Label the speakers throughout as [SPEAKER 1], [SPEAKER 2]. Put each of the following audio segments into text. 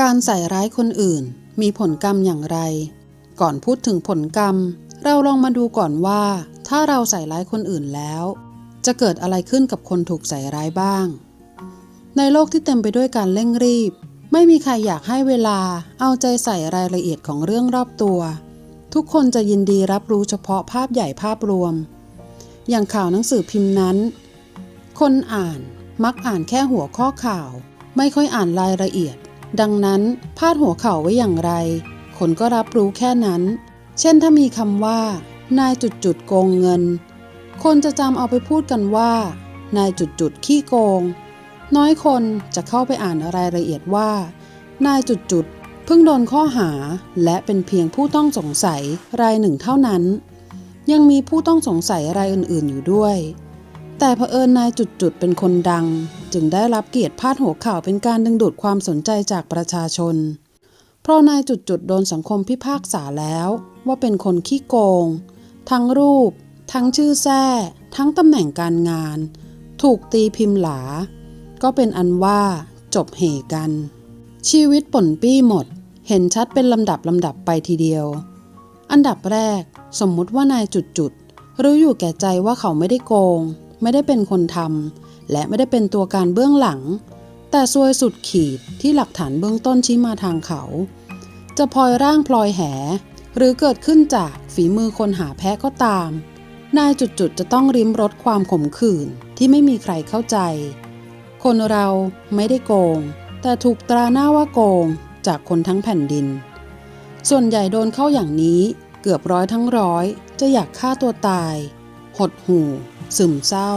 [SPEAKER 1] การใส่ร้ายคนอื่น มีผลกรรมอย่างไร ก่อนพูดถึงผลกรรม เราลองมาดูก่อนว่า ถ้าเราใส่ร้ายคนอื่นแล้ว จะเกิดอะไรขึ้นกับคนถูกใส่ร้ายบ้าง ในโลกที่เต็มไปด้วยการเร่งรีบ ไม่มีใครอยากให้เวลาเอาใจใส่รายละเอียดของเรื่องรอบตัว ทุกคนจะยินดีรับรู้เฉพาะภาพใหญ่ภาพรวม อย่างข่าวหนังสือพิมพ์นั้น คนอ่านมักอ่านแค่หัวข้อข่าว ไม่ค่อยอ่านรายละเอียด ดังนั้นพาดหัวข่าวไว้อย่างไร คนก็รับรู้แค่นั้น เช่นถ้ามีคำว่า นายจุดจุดโกงเงิน คนจะจำเอาไปพูดกันว่า นายจุดจุดขี้โกง น้อยคนจะเข้าไปอ่านรายละเอียดว่า นายจุดจุดเพิ่งโดนข้อหาและเป็นเพียงผู้ต้องสงสัยรายหนึ่งเท่านั้น ยังมีผู้ต้องสงสัยรายอื่นๆอยู่ด้วย แต่เผอิญนายจุดจุดๆเป็นคนดัง จึงได้รับเกียรติพาดหัวข่าวเป็นการดึงดูดความสนใจจากประชาชน เพราะนายจุดจุดๆโดนสังคมพิพากษาแล้ว ว่าเป็นคนขี้โกง ทั้งรูป ทั้งชื่อแท้ทั้งตำแหน่งการงาน ถูกตีพิมพ์หลา ก็เป็นอันว่าจบเหกัน ชีวิตป่นปี้หมด เห็นชัดเป็นลำดับลำดับไปทีเดียว อันดับแรก สมมุติว่านายจุดจุดๆรู้อยู่แก่ใจว่าเขาไม่ได้โกง ไม่ได้เป็นคนทำและไม่ได้เป็นตัวการเบื้องหลัง แต่ซวยสุดขีดที่หลักฐานเบื้องต้นชี้มาทางเขา จะพลอยร่างพลอยแห หรือเกิดขึ้นจากฝีมือคนหาแพ้ก็ตาม นายจุดๆจะต้องริมรสความขมขื่นที่ไม่มีใครเข้าใจ คนเราไม่ได้โกง แต่ถูกตราหน้าว่าโกงจากคนทั้งแผ่นดิน ส่วนใหญ่โดนเข้าอย่างนี้เกือบร้อยทั้งร้อย จะอยากฆ่าตัวตาย หดหู่ ซึมเศร้า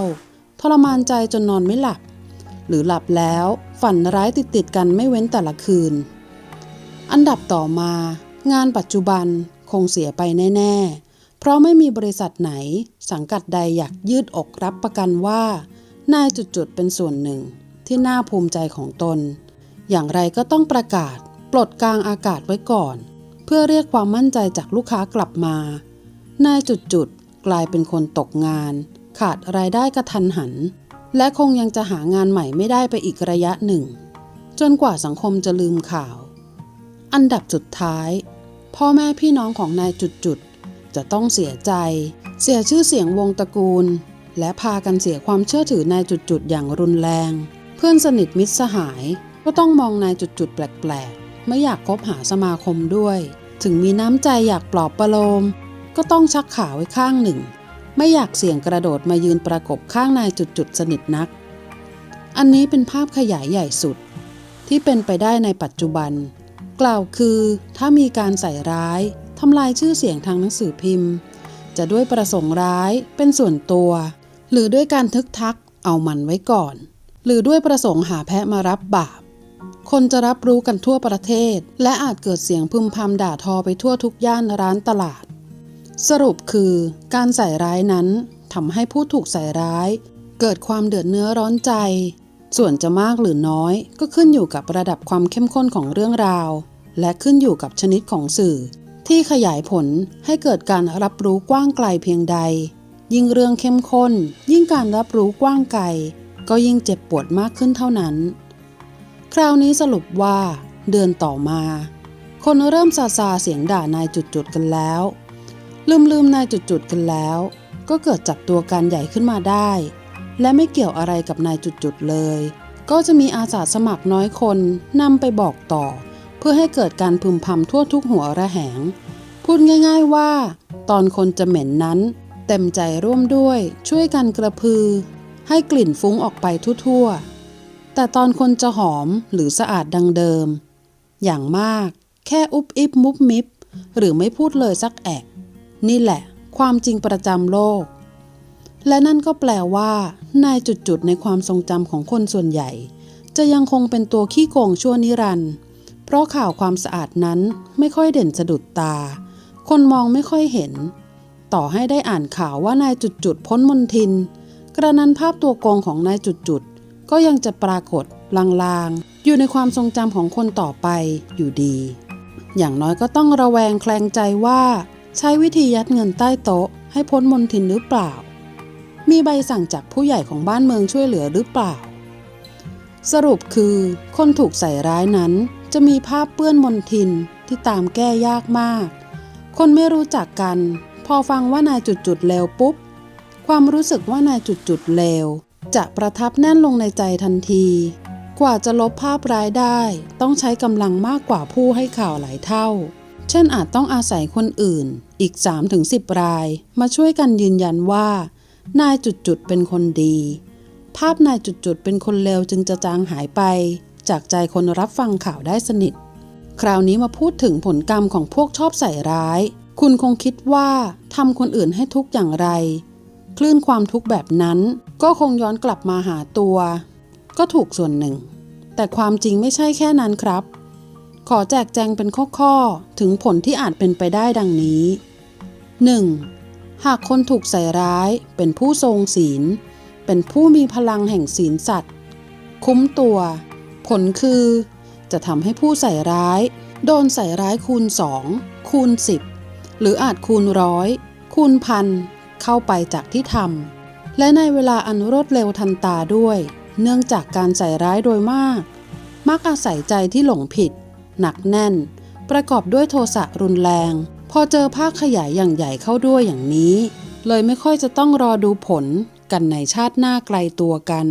[SPEAKER 1] ทรมานใจจนนอนไม่หลับ หรือหลับแล้วฝันร้ายติดติดๆกันไม่เว้นแต่ละคืน อันดับต่อมา งานปัจจุบันคงเสียไปแน่ ๆ เพราะไม่มีบริษัทไหน สังกัดใดอยากยืดอกรับประกันว่านายจุดๆเป็นส่วนหนึ่งที่น่าภูมิใจของตน อย่างไรก็ต้องประกาศ ปลดกลางอากาศไว้ก่อน เพื่อเรียกความมั่นใจจากลูกค้ากลับมา นายจุดๆกลายเป็นคนตกงาน ขาดรายได้กระทันหัน และคงยังจะหางานใหม่ไม่ได้ไปอีกระยะหนึ่ง จนกว่าสังคมจะลืมข่าว อันดับสุดท้าย พ่อแม่พี่น้องของนายจุดๆ จะต้องเสียใจ เสียชื่อเสียงวงตระกูล และพากันเสียความเชื่อถือนายจุดๆ อย่างรุนแรง เพื่อนสนิทมิตรสหาย ก็ต้องมองนายจุดๆ แปลกๆ ไม่อยากคบหาสมาคมด้วย ถึงมีน้ำใจอยากปลอบประโลมก็ต้องชักขาไว้ข้างหนึ่ง ไม่อยากเสี่ยงกระโดดมายืนประกบข้างนายจุดๆสนิทนัก อันนี้เป็นภาพขยายใหญ่สุด ที่เป็นไปได้ในปัจจุบัน กล่าวคือถ้ามีการใส่ร้ายทำลายชื่อเสียงทางหนังสือพิมพ์ จะด้วยประสงค์ร้ายเป็นส่วนตัว หรือด้วยการทึกทักเอามันไว้ก่อน หรือด้วยประสงค์หาแพะมารับบาป คนจะรับรู้กันทั่วประเทศ และอาจเกิดเสียงพึมพำด่าทอไปทั่วทุกย่านร้านตลาด สรุปคือการใส่ร้ายนั้นทำให้ผู้ถูกใส่ร้าย เกิดความเดือดเนื้อร้อนใจ ส่วนจะมากหรือน้อยก็ขึ้นอยู่กับระดับความเข้มข้นของเรื่องราว และขึ้นอยู่กับชนิดของสื่อ ที่ขยายผลให้เกิดการรับรู้กว้างไกลเพียงใด ยิ่งเรื่องเข้มข้น ยิ่งการรับรู้กว้างไกล ก็ยิ่งเจ็บปวดมากขึ้นเท่านั้น คราวนี้สรุปว่า เดือนต่อมา คนเริ่มซาซาเสียงด่านายจุดๆกันแล้ว ลืมลืมๆนายจุดๆกันแล้ว ก็เกิดจับตัวการใหญ่ขึ้นมาได้ และไม่เกี่ยวอะไรกับนายจุดๆเลย ก็จะมีอาสาสมัครน้อยคนนำไปบอกต่อ เพื่อให้เกิดการพึมพำทั่วทุกหัวระแหง พูดง่าย ๆว่า ตอนคนจะเหม็นนั้น เต็มใจร่วมด้วยช่วยกันกระพือ ให้กลิ่นฟุ้งออกไปทั่วๆ แต่ตอนคนจะหอมหรือสะอาดดังเดิม อย่างมาก แค่อุบอิบมุบมิบหรือไม่พูดเลยสักแอะ นี่แหละ ความจริงประจำโลก และนั่นก็แปลว่า นายจุดๆในความทรงจำของคนส่วนใหญ่ จะยังคงเป็นตัวขี้โกงชั่วนิรันด์เพราะข่าวความสะอาดนั้นไม่ค่อยเด่นสะดุดตา คนมองไม่ค่อยเห็น ต่อให้ได้อ่านข่าวว่านายจุดๆพ้นมนทิน กระนั้นภาพตัวโกงของนายจุดๆก็ยังจะปรากฏลางๆ อยู่ในความทรงจำของคนต่อไปอยู่ดี อย่างน้อยก็ต้องระแวงแคลงใจว่า ใช้วิธียัดเงินใต้โต๊ะ ให้พ้นมนทินหรือเปล่า มีใบสั่งจากผู้ใหญ่ของบ้านเมืองช่วยเหลือหรือเปล่า สรุปคือคนถูกใส่ร้ายนั้นจะมีภาพเปื้อนมนทินที่ตามแก้ยากมาก คนไม่รู้จักกัน พอฟังว่านายจุดจุดๆเลวปุ๊บ ความรู้สึกว่านายจุดจุดๆเลวจะประทับแน่นลงในใจทันที กว่าจะลบภาพร้ายได้ ต้องใช้กำลังมากกว่าผู้ให้ข่าวหลายเท่า เช่นอาจต้องอาศัยคนอื่น อีก 3-10 รายมาช่วยกันยืนยันว่า นายจุดจุดเป็นคนดี ภาพนายจุดจุดเป็นคนเลวจึงจะจางหายไป จากใจคนรับฟังข่าวได้สนิท คราวนี้มาพูดถึงผลกรรมของพวกชอบใส่ร้าย คุณคงคิดว่าทำคนอื่นให้ทุกข์อย่างไร คลื่นความทุกข์แบบนั้นก็คงย้อนกลับมาหาตัว ก็ถูกส่วนหนึ่ง แต่ความจริงไม่ใช่แค่นั้นครับ ขอแจกแจงเป็นข้อๆ ถึงผลที่อาจเป็นไปได้ดังนี้ 1. หากคนถูกใส่ร้าย เป็นผู้ทรงศีล เป็นผู้มีพลังแห่งศีลสัตว์ คุ้มตัว ผลคือ จะทำให้ผู้ใส่ร้าย โดนใส่ร้ายคูณ 2 คูณ 10 หรืออาจคูณร้อย คูณพัน เข้าไปจากที่ทำ และในเวลาอันรวดเร็วทันตาด้วย เนื่องจากการใส่ร้ายโดยมาก มักอาศัยใจที่หลงผิด หนักแน่น ประกอบด้วยโทสะรุนแรง พอเจอภาคขยายอย่างใหญ่เข้าด้วยอย่างนี้ เลยไม่ค่อยจะต้องรอดูผลกันในชาติหน้าไกลตัวกัน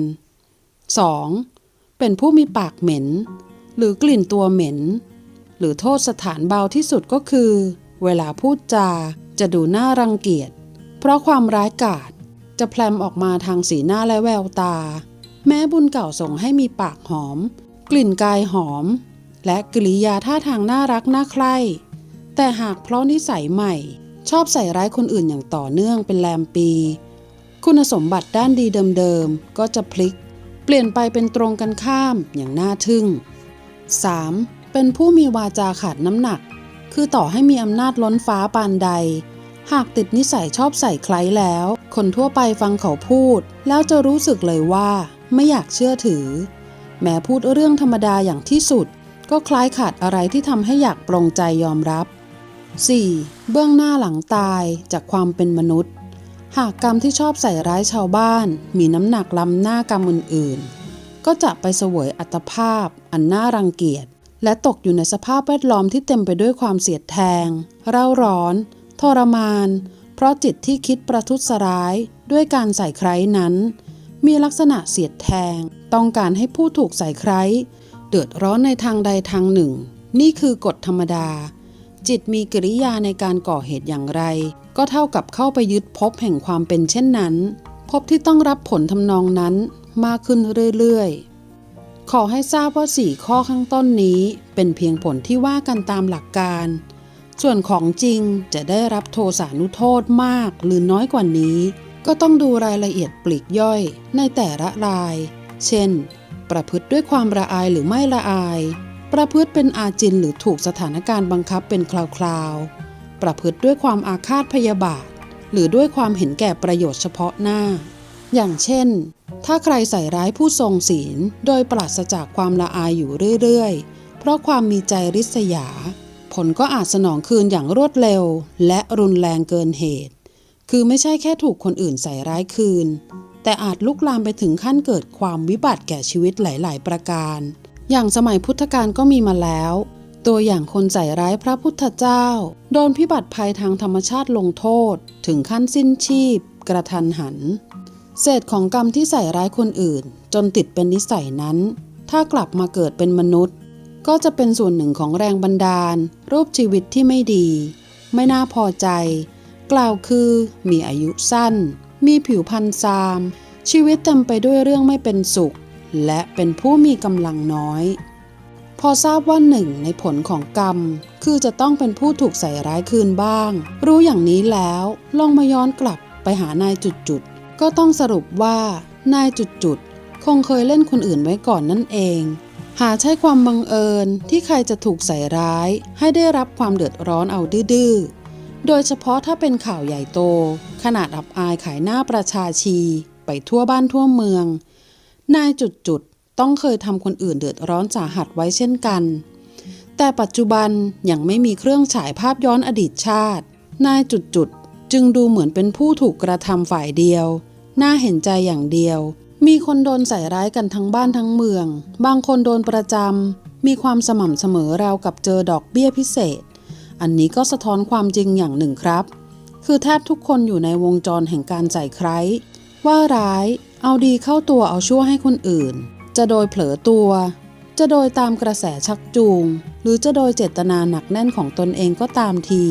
[SPEAKER 1] 2. เป็นผู้มีปากเหม็น หรือกลิ่นตัวเหม็น หรือโทษสถานเบาที่สุดก็คือ เวลาพูดจาจะดูน่ารังเกียจ เพราะความร้ายกาจจะแพลมออกมาทางสีหน้าและแววตา แม้บุญเก่าส่งให้มีปากหอม กลิ่นกายหอม และกริยาท่าทางน่ารักน่าใคร่แต่หากเพราะนิสัยใหม่ ชอบใส่ร้ายคนอื่นอย่างต่อเนื่องเป็นแรมปี คุณสมบัติด้านดีเดิมๆ ก็จะพลิก เปลี่ยนไปเป็นตรงกันข้ามอย่างน่าทึ่ง 3. เป็นผู้มีวาจาขาดน้ำหนัก คือต่อให้มีอำนาจล้นฟ้าปานใด หากติดนิสัยชอบใส่ใครแล้ว คนทั่วไปฟังเขาพูด แล้วจะรู้สึกเลยว่า ไม่อยากเชื่อถือ แม้พูดเรื่องธรรมดาอย่างที่สุด ก็คล้ายขาดอะไรที่ทำให้อยากปรงใจยอมรับ 4. เบื้องหน้าหลังตายจากความเป็นมนุษย์ หากกรรมที่ชอบใส่ร้ายชาวบ้าน มีน้ำหนักล้ำหน้ากรรมอื่นๆ ก็จะไปเสวยอัตภาพ อันน่ารังเกียจ และตกอยู่ในสภาพแวดล้อมที่เต็มไปด้วยความเสียดแทง เร่าร้อน ทรมาน เพราะจิตที่คิดประทุษร้ายด้วยการใส่ใครนั้น มีลักษณะเสียดแทง ต้องการให้ผู้ถูกใส่ใคร เดือดร้อนในทางใดทางหนึ่ง นี่คือกฎธรรมดา จิตมีกิริยาในการก่อเหตุอย่างไร ก็เท่ากับเข้าไปยึดภพแห่งความเป็นเช่นนั้นภพที่ต้องรับผลทำนองนั้นมากขึ้นเรื่อยๆ ขอให้ทราบว่าสี่ข้อข้างต้นนี้เป็นเพียงผลที่ว่ากันตามหลักการ ส่วนของจริงจะได้รับโทสานุโทษมากหรือน้อยกว่านี้ ก็ต้องดูรายละเอียดปลีกย่อยในแต่ละราย เช่น ประพฤติด้วยความละอายหรือไม่ละอาย ประพฤติเป็นอาจินหรือถูกสถานการณ์บังคับเป็นคราวๆ ประพฤติด้วยความอาฆาตพยาบาท หรือด้วยความเห็นแก่ประโยชน์เฉพาะหน้า อย่างเช่น ถ้าใครใส่ร้ายผู้ทรงศีลโดยปราศจากความละอายอยู่เรื่อยๆ เพราะความมีใจริษยา ผลก็อาจสนองคืนอย่างรวดเร็ว และรุนแรงเกินเหตุ คือไม่ใช่แค่ถูกคนอื่นใส่ร้ายคืน แต่อาจลุกลามไปถึงขั้นเกิดความวิบัติแก่ชีวิตหลาย ๆ ประการ อย่างสมัยพุทธกาลก็มีมาแล้ว ตัวอย่างคนใส่ร้ายพระพุทธเจ้า โดนพิบัติภัยทางธรรมชาติลงโทษ ถึงขั้นสิ้นชีพ กระทันหัน เศษของกรรมที่ใส่ร้ายคนอื่น จนติดเป็นนิสัยนั้น ถ้ากลับมาเกิดเป็นมนุษย์ ก็จะเป็นส่วนหนึ่งของแรงบันดาล รูปชีวิตที่ไม่ดี ไม่น่าพอใจ กล่าวคือมีอายุสั้น มีผิวพรรณซาม ชีวิตเต็มไปด้วยเรื่องไม่เป็นสุข และเป็นผู้มีกำลังน้อย พอทราบว่าหนึ่งในผลของกรรม คือจะต้องเป็นผู้ถูกใส่ร้ายคืนบ้าง รู้อย่างนี้แล้วลองมาย้อนกลับไปหานายจุดๆก็ต้องสรุปว่านายจุดๆคงเคยเล่นคนอื่นไว้ก่อนนั่นเอง หาใช่ความบังเอิญที่ใครจะถูกใส่ร้าย ให้ได้รับความเดือดร้อนเอาดื้อโดยเฉพาะถ้าเป็นข่าวใหญ่โต ขนาดอับอายขายหน้าประชาชีไปทั่วบ้านทั่วเมือง นายจุดๆต้องเคยทำคนอื่นเดือดร้อนสาหัสไว้เช่นกัน แต่ปัจจุบันยังไม่มีเครื่องฉายภาพย้อนอดีตชาติ นายจุดๆจึงดูเหมือนเป็นผู้ถูกกระทำฝ่ายเดียว น่าเห็นใจอย่างเดียว มีคนโดนใส่ร้ายกันทั้งบ้านทั้งเมือง บางคนโดนประจำ มีความสม่ำเสมอราวกับเจอดอกเบี้ยพิเศษ อันนี้ก็สะท้อนความจริงอย่างหนึ่งครับ คือแทบทุกคนอยู่ในวงจรแห่งการใส่ใคร ว่าร้าย เอาดีเข้าตัวเอาชั่วให้คนอื่น จะโดยเผลอตัว จะโดยตามกระแสชักจูง หรือจะโดยเจตนาหนักแน่นของตนเองก็ตามที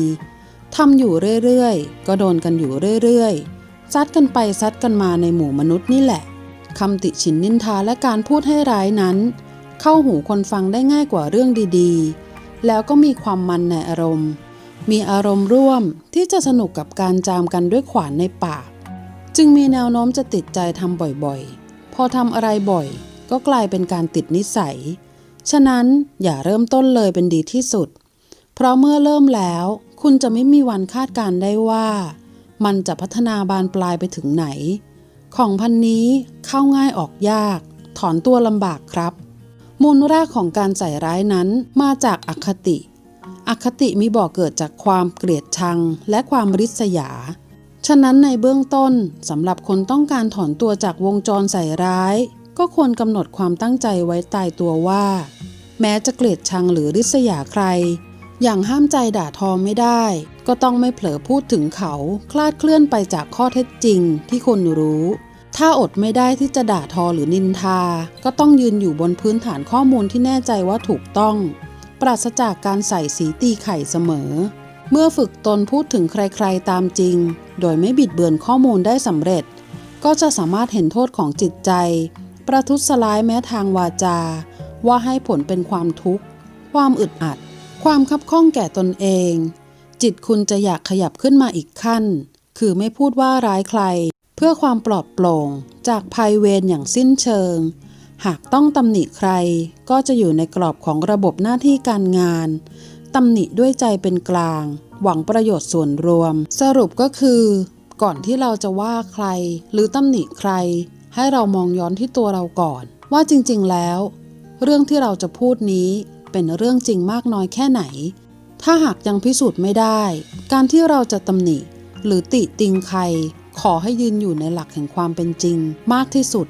[SPEAKER 1] ทำอยู่เรื่อยๆ ก็โดนกันอยู่เรื่อยๆ ซัดกันไปซัดกันมาในหมู่มนุษย์นี่แหละคำติฉินนินทาและการพูดให้ร้ายนั้น เข้าหูคนฟังได้ง่ายกว่าเรื่องดีๆ แล้วก็มีความมันในอารมณ์ มีอารมณ์ร่วมที่จะสนุกกับการจามกันด้วยขวานในปาก จึงมีแนวโน้มจะติดใจทำบ่อยๆ พอทำอะไรบ่อย ก็กลายเป็นการติดนิสัย ฉะนั้นอย่าเริ่มต้นเลยเป็นดีที่สุด เพราะเมื่อเริ่มแล้ว คุณจะไม่มีวันคาดการได้ว่า มันจะพัฒนาบานปลายไปถึงไหน ของพันนี้เข้าง่ายออกยาก ถอนตัวลำบากครับ มูลรากของการใส่ร้ายนั้นมาจากอคติ อคติมีบ่อกเกิดจากความเกลียดชังและความริษยา ฉะนั้นในเบื้องต้นสำหรับคนต้องการถอนตัวจากวงจรใส่ร้าย ก็ควรกำหนดความตั้งใจไว้ตายตัวว่า แม้จะเกลียดชังหรือริษยาใคร อย่างห้ามใจด่าทอไม่ได้ ก็ต้องไม่เผลอพูดถึงเขาคลาดเคลื่อนไปจากข้อเท็จจริงที่คนรู้ถ้าอดไม่ได้ที่จะด่าทอหรือนินทา ก็ต้องยืนอยู่บนพื้นฐานข้อมูลที่แน่ใจว่าถูกต้อง ปราศจากการใส่สีตีไข่เสมอ เมื่อฝึกตนพูดถึงใครๆตามจริง โดยไม่บิดเบือนข้อมูลได้สำเร็จ ก็จะสามารถเห็นโทษของจิตใจ ประทุษร้ายแม้ทางวาจา ว่าให้ผลเป็นความทุกข์ ความอึดอัด ความคับข้องแก่ตนเอง จิตคุณจะอยากขยับขึ้นมาอีกขั้น คือไม่พูดว่าร้ายใคร เพื่อความปลอดโปร่ง จากภัยเวรอย่างสิ้นเชิง หากต้องตำหนิใครก็จะอยู่ในกรอบของระบบหน้าที่การงานตำหนิด้วยใจเป็นกลาง หวังประโยชน์ส่วนรวม สรุปก็คือ ก่อนที่เราจะว่าใคร หรือตำหนิใคร ให้เรามองย้อนที่ตัวเราก่อน ว่าจริงๆแล้ว เรื่องที่เราจะพูดนี้เป็นเรื่องจริงมากน้อยแค่ไหน ถ้าหากยังพิสูจน์ไม่ได้ การที่เราจะตำหนิ หรือติติงใคร ขอให้ยืนอยู่ในหลักแห่งความเป็นจริง มากที่สุด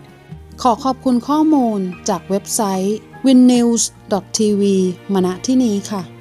[SPEAKER 1] ขอขอบคุณข้อมูลจากเว็บไซต์ winnews.tv มาณที่นี้ค่ะ